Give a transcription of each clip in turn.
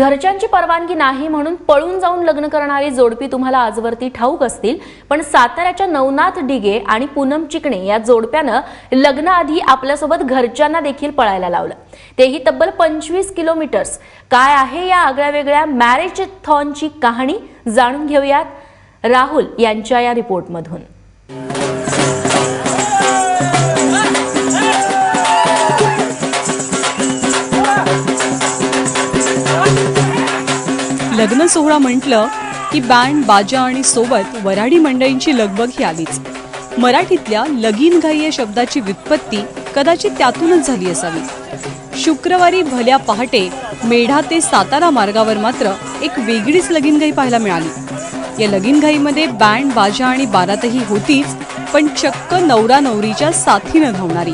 घरच्यांची परवानगी नाही म्हणून पळून जाऊन लग्न करणारी जोडपी तुम्हाला आजवरती ठाऊक असतील पण साताऱ्याच्या नवनाथ डिगे आणि पूनम चिकणे या जोडप्यानं लग्नाआधी आपल्यासोबत घरच्यांना देखील पळायला लावलं. तेही तब्बल पंचवीस किलोमीटर्स. काय आहे या आगळ्या वेगळ्या मॅरेज थॉनची कहाणी? जाणून घेऊयात राहुल यांच्या या रिपोर्टमधून लग्न सोहळा म्हटलं की बँड बाजा आणि सोबत वराडी मंडळींची लगबग ही आलीच. मराठीतल्या लगीन घाई या शब्दाची व्युत्पत्ती कदाचित त्यातूनच झाली असावी. शुक्रवारी भल्या पहाटे मेढा ते सातारा मार्गावर मात्र एक वेगळीच लगीनघाई पाहायला मिळाली. या लगीनघाईमध्ये बँड बाजा आणि बारातही होतीच पण चक्क नवरा नवरीच्या साथीनं धावणारी.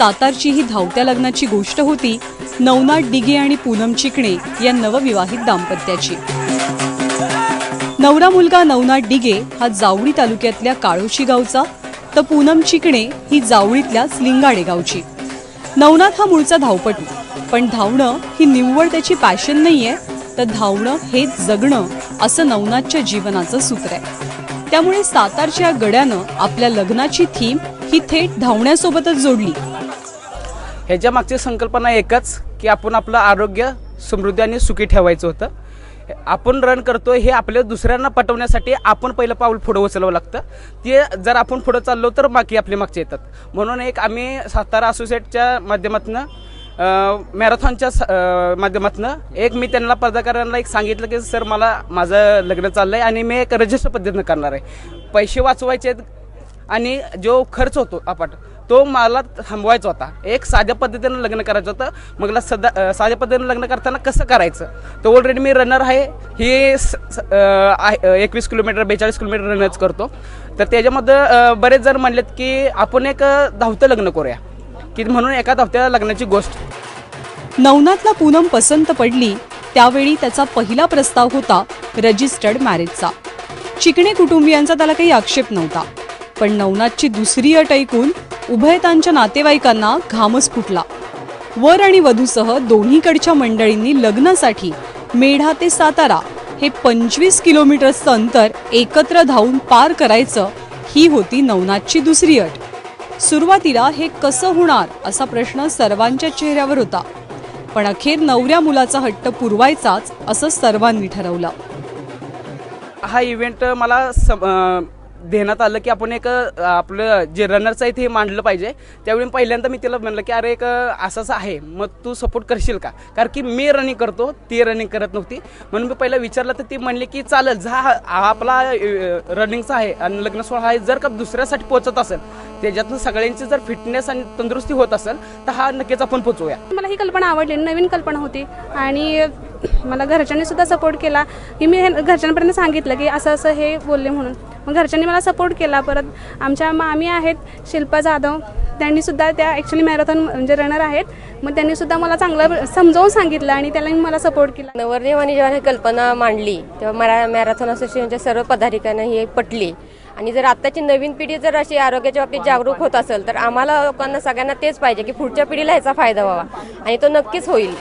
सातारची ही धावत्या लग्नाची गोष्ट होती नवनाथ डिगे आणि पूनम चिकणे या नवविवाहित दाम्पत्याची. नवरा मुलगा नवनाथ डिगे हा जावळी तालुक्यातल्या काळोशी गावचा तर पूनम चिकणे ही जावळीतल्याच लिंगाडे गावची. नवनाथ हा मूळचा धावपटू पण धावणं ही निव्वळ त्याची पॅशन नाहीये तर धावणं हेच जगणं असं नवनाथच्या जीवनाचं सूत्र आहे. त्यामुळे सातारच्या गड्यानं आपल्या लग्नाची थीम ही थेट धावण्यासोबतच जोडली. ह्याच्या मागची संकल्पना एकच की आपण आपलं आरोग्य समृद्धी आणि सुखी ठेवायचं होतं. आपण रन करतो हे आपल्या दुसऱ्यांना पटवण्यासाठी आपण पहिलं पाऊल पुढं उचलावं लागतं. ते जर आपण पुढं चाललो तर बाकी आपले मागचे येतात. म्हणून एक आम्ही सातारा असोसिएटच्या माध्यमातून मॅरेथॉनच्या माध्यमातून एक मी त्यांना पदाकारांना एक सांगितलं की सर मला माझं लग्न चाललं आहे आणि मी एक रजिस्टर पद्धतीनं करणार आहे. पैसे वाचवायचे आहेत आणि जो खर्च होतो आपण तो मला थांबवायचा होता. एक साध्या पद्धतीनं लग्न करायचं होतं. मग मला सदा साध्या पद्धतीनं लग्न करताना कसं करायचं? तर ऑलरेडी मी रनर आहे. ही स- स- एकवीस किलोमीटर बेचाळीस किलोमीटर रनच करतो. तर त्याच्यामध्ये बरेच जण म्हणलेत की आपण एक धावतं लग्न करूया. की म्हणून एका धावत्या लग्नाची गोष्ट. नवनाथला पूनम पसंत पडली त्यावेळी त्याचा पहिला प्रस्ताव होता रजिस्टर्ड मॅरेजचा चिकणे कुटुंबियांचा त्याला काही आक्षेप नव्हता. पण नवनाथची दुसरी अट ऐकून उभयतांच्या नातेवाईकांना घामच फुटला. वर आणि वधूसह दोन्हीकडच्या मंडळींनी लग्नासाठी मेढा ते सातारा हे पंचवीस किलोमीटरचं अंतर एकत्र धावून पार करायचं ही होती नवनाथची दुसरी अट. सुरुवातीला हे कसं होणार असा प्रश्न सर्वांच्या चेहऱ्यावर होता. पण अखेर नवऱ्या मुलाचा हट्ट पुरवायचाच असं सर्वांनी ठरवलं. हा इव्हेंट मला सम देण्यात आलं की आपण एक आपलं जे रनरचं आहे ते मांडलं पाहिजे. त्यावेळी पहिल्यांदा मी तिला म्हणलं की अरे एक असंच असं असं आहे मग तू सपोर्ट करशील का? कारण की मी रनिंग करतो ती रनिंग करत नव्हती. म्हणून मी पहिला विचारलं तर ती म्हणली की चालेल जा हा हा आपला रनिंगचा आहे आणि लग्न सोहळा आहे. जर का दुसऱ्यासाठी पोहोचत असेल त्याच्यातून सगळ्यांची जर फिटनेस आणि तंदुरुस्ती होत असेल तर हा नक्कीच आपण पोचवूया मला ही कल्पना आवडली नवीन कल्पना होती. आणि मला घरच्यांनी सुद्धा सपोर्ट केला. की मी घरच्यांपर्यंत सांगितलं की असं असं हे बोलले म्हणून. मग घरच्यांनी मला सपोर्ट केला. परत आमच्या मामी आहेत शिल्पा जाधव. त्यांनी सुद्धा त्या ॲक्च्युली मॅरेथॉन म्हणजे रनर आहेत. मग त्यांनी सुद्धा मला चांगलं समजावून सांगितलं आणि त्याला मला सपोर्ट केला. नवरदेवाने जेव्हा ही कल्पना मांडली तेव्हा मरा मॅरेथॉन असोसिएशनच्या सर्व पदाधिकाऱ्यांना ही पटली. आणि जर आत्ताची नवीन पिढी जर अशी आरोग्याच्या बाबतीत जागरूक होत असेल तर आम्हाला लोकांना सगळ्यांना तेच पाहिजे की पुढच्या पिढीला ह्याचा फायदा व्हावा. आणि तो नक्कीच होईल.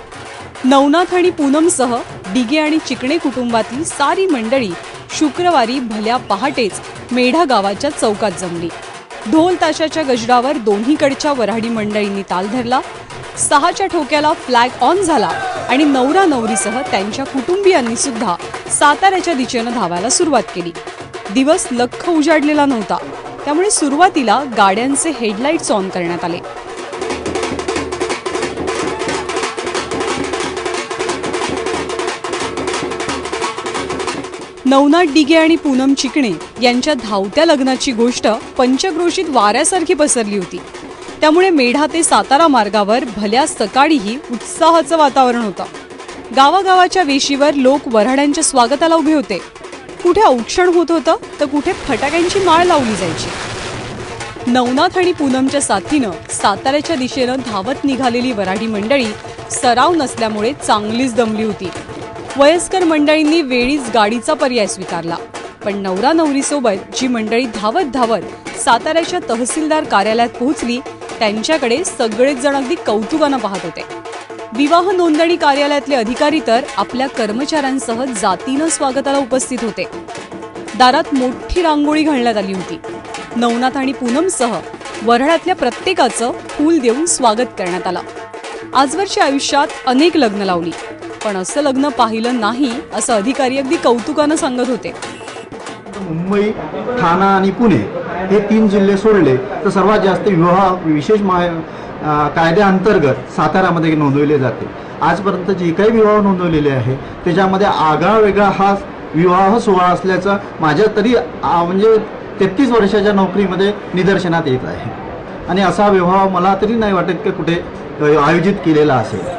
नवनाथ आणि पूनमसह डिगे आणि चिकणे कुटुंबातील सारी मंडळी शुक्रवारी भल्या पहाटेच मेढा गावाच्या चौकात जमली. ढोल ताशाच्या गजरावर दोन्हीकडच्या वऱ्हाडी मंडळींनी ताल धरला. सहाच्या ठोक्याला फ्लॅग ऑन झाला आणि नवरा नवरीसह त्यांच्या कुटुंबियांनी सुद्धा साताऱ्याच्या दिशेनं धावायला सुरुवात केली. दिवस लख उजाडलेला नव्हता. त्यामुळे सुरुवातीला गाड्यांचे हेडलाईट्स ऑन करण्यात आले. नवनाथ डिगे आणि पूनम चिकणे यांच्या धावत्या लग्नाची गोष्ट पंचक्रोशीत वाऱ्यासारखी पसरली होती. त्यामुळे मेढा ते सातारा मार्गावर भल्या सकाळीही उत्साहाचं वातावरण होतं. गावागावाच्या वेशीवर लोक वऱ्हाड्यांच्या स्वागताला उभे होते. कुठे औक्षण होत होतं तर कुठे फटाक्यांची माळ लावली जायची. नवनाथ आणि पूनमच्या साथीनं साताऱ्याच्या दिशेनं धावत निघालेली वराडी मंडळी सराव नसल्यामुळे चांगलीच दमली होती. वयस्कर मंडळींनी वेळीच गाडीचा पर्याय स्वीकारला. पण नवरा नवरीसोबत जी मंडळी धावत धावत साताऱ्याच्या तहसीलदार कार्यालयात पोहोचली त्यांच्याकडे सगळेच जण अगदी कौतुकानं पाहत होते. विवाह नोंदणी कार्यालयातले अधिकारी तर आपल्या कर्मचाऱ्यांसह जातीनं स्वागताला उपस्थित होते. दारात मोठी रांगोळी घालण्यात आली होती. नवनाथ आणि पूनमसह वऱ्हाडातल्या प्रत्येकाचं फूल देऊन स्वागत करण्यात आलं. आजवरच्या आयुष्यात अनेक लग्न लावली. पण असं लग्न पाहिलं नाही असं अधिकारी अगदी कौतुकानं सांगत होते. मुंबई ठाणा आणि पुणे हे तीन जिल्हे सोडले तर सर्वात जास्त विवाह विशेष मा कायद्याअंतर्गत साताऱ्यामध्ये नोंदवले जाते. आजपर्यंत जे काही विवाह नोंदवलेले आहे त्याच्यामध्ये आगळा वेगळा हा विवाह सोहळा असल्याचं माझ्या तरी म्हणजे तेहतीस वर्षाच्या नोकरीमध्ये निदर्शनात येत आहे. आणि असा विवाह मला तरी नाही वाटत की कुठे आयोजित केलेला असेल.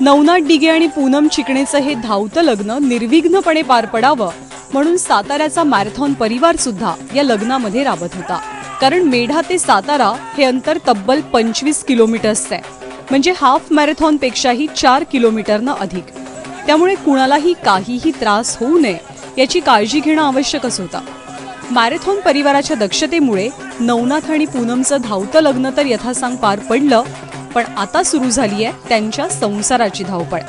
नवनाथ डिगे आणि पूनम चिकणेचं हे धावतं लग्न निर्विघ्नपणे पार पडावं म्हणून साताऱ्याचा मॅरेथॉन परिवार सुद्धा या लग्नामध्ये राबत होता. कारण मेढा ते सातारा हे अंतर तब्बल पंचवीस किलोमीटर्सचं आहे. म्हणजे हाफ मॅरेथॉन पेक्षाही चार किलोमीटरनं अधिक. त्यामुळे कुणालाही काहीही त्रास होऊ नये याची काळजी घेणं आवश्यकच होतं. मॅरेथॉन परिवाराच्या दक्षतेमुळे नवनाथ आणि पूनमचं धावतं लग्न तर यथासांग पार पडलं पण आता सुरू झाली आहे त्यांच्या संसाराची धावपळ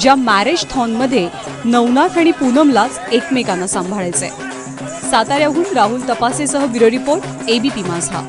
ज्या मॅरेज थॉनमध्ये नवनाथ आणि पूनमलाच एकमेकांना सांभाळायचंय. साताऱ्याहून राहुल तपासेसह ब्युरो रिपोर्ट एबीपी माझा.